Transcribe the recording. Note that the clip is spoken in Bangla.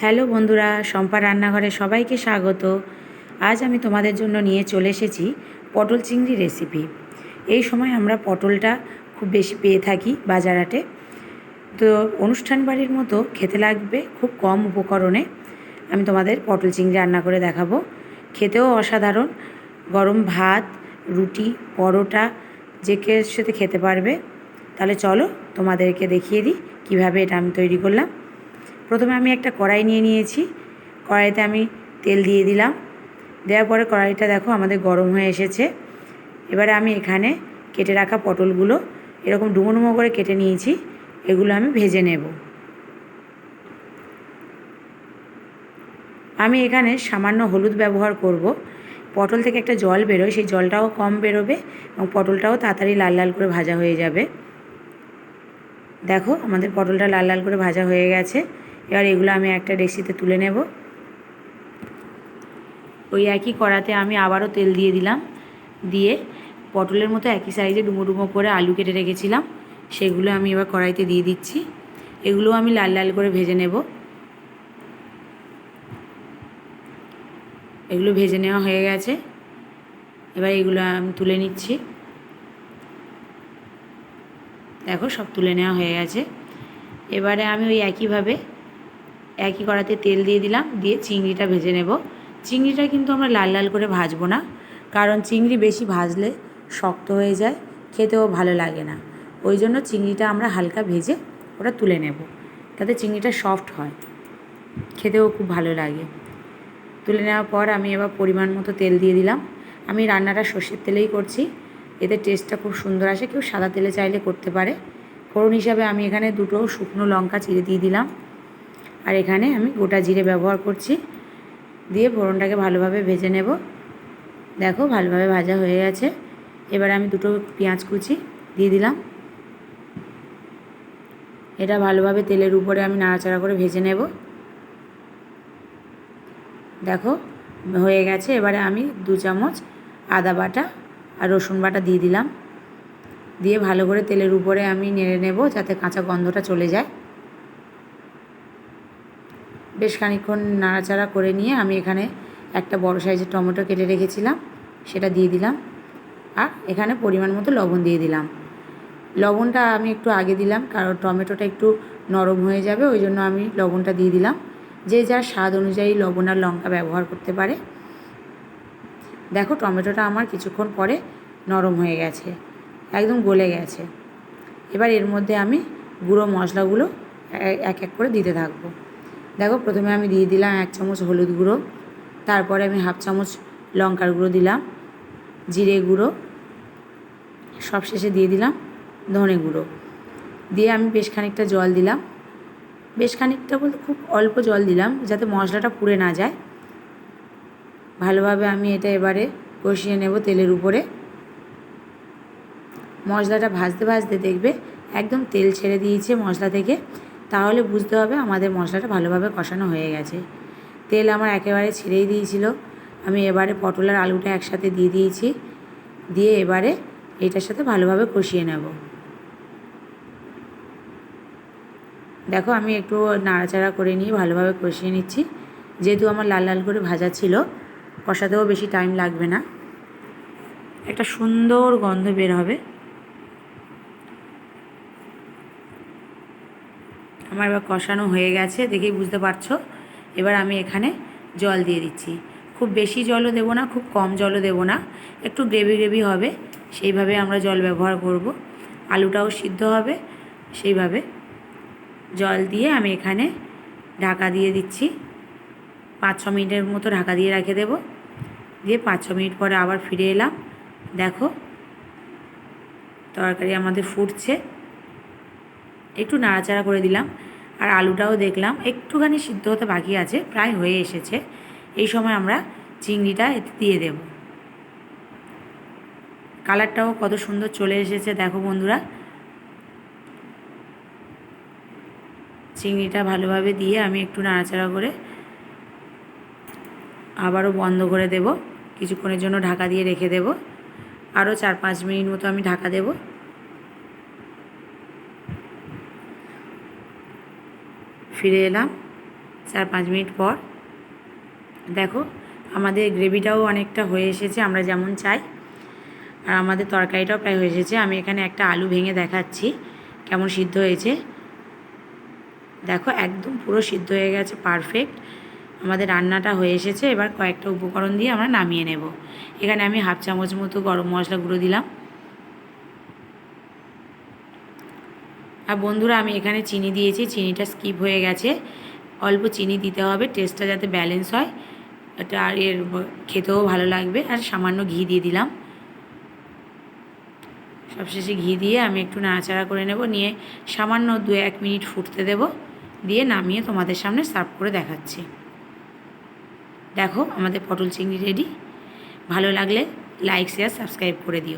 হ্যালো বন্ধুরা, শম্পা রান্নাঘরে সবাইকে স্বাগত। আজ আমি তোমাদের জন্য নিয়ে চলে এসেছি পটল চিংড়ি রেসিপি এই সময় আমরা পটলটা খুব বেশি পেয়ে থাকি বাজারাটে তো অনুষ্ঠান বাড়ির মতো খেতে লাগবে খুব কম উপকরণে। আমি তোমাদের পটল চিংড়ি রান্না করে দেখাবো। খেতেও অসাধারণ। গরম ভাত, রুটি, পরোটা, যে কে সাথে খেতে পারবে। তাহলে চলো তোমাদেরকে দেখিয়ে দিই কীভাবে এটা আমি তৈরি করলাম। প্রথমে আমি একটা কড়াই নিয়ে নিয়েছি। কড়াইতে আমি তেল দিয়ে দিলাম। দেওয়ার পরে কড়াইটা দেখো আমাদের গরম হয়ে এসেছে। এবারে আমি এখানে কেটে রাখা পটলগুলো এরকম ডুমো ডুমো করে কেটে নিয়েছি। এগুলো আমি ভেজে নেব। আমি এখানে সামান্য হলুদ ব্যবহার করব। পটল থেকে একটা জল বেরোয়, সেই জলটাও কম বেরোবে এবং পটলটাও তাড়াতাড়ি লাল লাল করে ভাজা হয়ে যাবে। দেখো আমাদের পটলটা লাল লাল করে ভাজা হয়ে গেছে। এবার এগুলো আমি একটা ডেক্সিতে তুলে নেব। ওই একই কড়াতে আমি আবারও তেল দিয়ে দিলাম। দিয়ে পটলের মতো একই সাইজে ডুমো ডুমো করে আলু কেটে রেখেছিলাম। সেগুলো আমি এবার কড়াইতে দিয়ে দিচ্ছি। এগুলো আমি লাল লাল করে ভেজে নেব। এগুলো ভেজে নেওয়া হয়ে গেছে। এবার এগুলো আমি তুলে নিচ্ছি। দেখো সব তুলে নেওয়া হয়ে গেছে। এবারে আমি ওই একইভাবে একই কড়াতে তেল দিয়ে দিলাম, দিয়ে চিংড়িটা ভেজে নেব। চিংড়িটা কিন্তু আমরা লাল লাল করে ভাজবো না, কারণ চিংড়ি বেশি ভাজলে শক্ত হয়ে যায়, খেতেও ভালো লাগে না। ওই জন্য চিংড়িটা আমরা হালকা ভেজে ওটা তুলে নেব, তাতে চিংড়িটা সফট হয়, খেতেও খুব ভালো লাগে। তুলে নেওয়ার পর আমি এবার পরিমাণ মতো তেল দিয়ে দিলাম। আমি রান্নাটা সর্ষের তেলেই করছি, এতে টেস্টটা খুব সুন্দর আসে, কেউ সাদা তেলে চাইলে করতে পারে। ফোড়ন হিসাবে আমি এখানে দুটো শুকনো লঙ্কা চিড়ে দিয়ে দিলাম। আর এখানে আমি গোটা জিরে ব্যবহার করছি। দিয়ে ফোড়নটাকে ভালোভাবে ভেজে নেব। দেখো ভালোভাবে ভাজা হয়ে গেছে। এবার আমি দুটো পেঁয়াজ কুচি দিয়ে দিলাম। এটা ভালোভাবে তেলের উপরে আমি নাড়াচাড়া করে ভেজে নেব। দেখো হয়ে গেছে। এবারে আমি দু চামচ আদা বাটা আর রসুন বাটা দিয়ে দিলাম। দিয়ে ভালো করে তেলের উপরে আমি নেড়ে নেব যাতে কাঁচা গন্ধটা চলে যায়। বেশ খানিক্ষণ নাড়াচাড়া করে নিয়ে আমি এখানে একটা বড় সাইজের টমেটো কেটে রেখেছিলাম, সেটা দিয়ে দিলাম। আর এখানে পরিমাণ মতো লবণ দিয়ে দিলাম। লবণটা আমি একটু আগে দিলাম, কারণ টমেটোটা একটু নরম হয়ে যাবে, ওই জন্য আমি লবণটা দিয়ে দিলাম। যে যার স্বাদ অনুযায়ী লবণ আর লঙ্কা ব্যবহার করতে পারে। দেখো, টমেটোটা আমার কিছুক্ষণ পরে নরম হয়ে গেছে, একদম গলে গেছে। এবার এর মধ্যে আমি গুঁড়ো মশলাগুলো এক এক করে দিতে থাকব। দেখো প্রথমে আমি দিয়ে দিলাম এক চামচ হলুদ গুঁড়ো, তারপরে আমি হাফ চামচ লঙ্কার গুঁড়ো দিলাম, জিরে গুঁড়ো, সব শেষে দিয়ে দিলাম ধনে গুঁড়ো। দিয়ে আমি বেশ খানিকটা জল দিলাম। বেশ খানিকটা বলতে খুব অল্প জল দিলাম যাতে মশলাটা পুড়ে না যায়। ভালোভাবে আমি এটা এবারে কষিয়ে নেব তেলের উপরে। মশলাটা ভাজতে ভাজতে দেখবে একদম তেল ছেড়ে দিয়েছে মশলা থেকে। তাহলে বুঝতে হবে আমাদের মশলাটা ভালোভাবে কষানো হয়ে গেছে। তেল আমার একেবারে ছেড়েই দিয়েছিল। আমি এবারে পটল আর আলুটা একসাথে দিয়ে দিয়েছি। দিয়ে এবারে এটার সাথে ভালোভাবে কষিয়ে নেব। দেখো আমি একটু নাড়াচাড়া করে নিয়ে ভালোভাবে কষিয়ে নিচ্ছি। যেহেতু আমার লাল লাল করে ভাজা ছিল, কষাতেও বেশি টাইম লাগবে না। একটা সুন্দর গন্ধ বের হবে। আমার এবার কষানো হয়ে গেছে, দেখেই বুঝতে পারছ। এবার আমি এখানে জল দিয়ে দিচ্ছি। খুব বেশি জলও দেবো না, খুব কম জলও দেবো না, একটু গ্রেভি গ্রেভি হবে, সেইভাবে আমরা জল ব্যবহার করব। আলুটাও সিদ্ধ হবে, সেইভাবে জল দিয়ে আমি এখানে ঢাকা দিয়ে দিচ্ছি। পাঁচ ছ মিনিটের মতো ঢাকা দিয়ে রেখে দেব। দিয়ে পাঁচ ছ মিনিট পরে আবার ফিরে এলাম। দেখো, তরকারি আমাদের ফুটছে। একটু নাড়াচাড়া করে দিলাম আর আলুটাও দেখলাম একটুখানি সিদ্ধ হতে বাকি আছে, প্রায় হয়ে এসেছে। এই সময় আমরা চিংড়িটা এতে দিয়ে দেব। কালারটাও কত সুন্দর চলে এসেছে, দেখো বন্ধুরা। চিংড়িটা ভালোভাবে দিয়ে আমি একটু নাড়াচাড়া করে আবারও বন্ধ করে দেব। কিছুক্ষণের জন্য ঢাকা দিয়ে রেখে দেব। আরও চার পাঁচ মিনিট মতো আমি ঢাকা দেব। ফিরে এলাম চার পাঁচ মিনিট পর। দেখো, আমাদের গ্রেভিটাও অনেকটা হয়ে এসেছে, আমরা যেমন চাই। আর আমাদের তরকারিটাও প্রায় হয়ে এসেছে। আমি এখানে একটা আলু ভেঙে দেখাচ্ছি, কেমন সিদ্ধ হয়েছে। দেখো, একদম পুরো সিদ্ধ হয়ে গেছে পারফেক্ট আমাদের রান্নাটা হয়ে এসেছে। এবার কয়েকটা উপকরণ দিয়ে আমরা নামিয়ে নেব। এখানে আমি হাফ চামচ মতো গরম মশলা গুঁড়ো দিলাম। আর বন্ধুরা, আমি এখানে চিনি দিয়েছি। চিনিটা স্কিপ হয়ে গেছে। অল্প চিনি দিতে হবে টেস্টটা যাতে ব্যালেন্স হয়। এটা আর এর খেতেও ভালো লাগবে। আর সামান্য ঘি দিয়ে দিলাম। সবশেষে ঘি দিয়ে আমি একটু নাড়াচাড়া করে নেব। নিয়ে সামান্য দু এক মিনিট ফুটতে দেব। দিয়ে নামিয়ে তোমাদের সামনে সার্ভ করে দেখাচ্ছি। দেখো, আমাদের পটল চিংড়ি রেডি ভালো লাগলে লাইক শেয়ার সাবস্ক্রাইব করে দিও।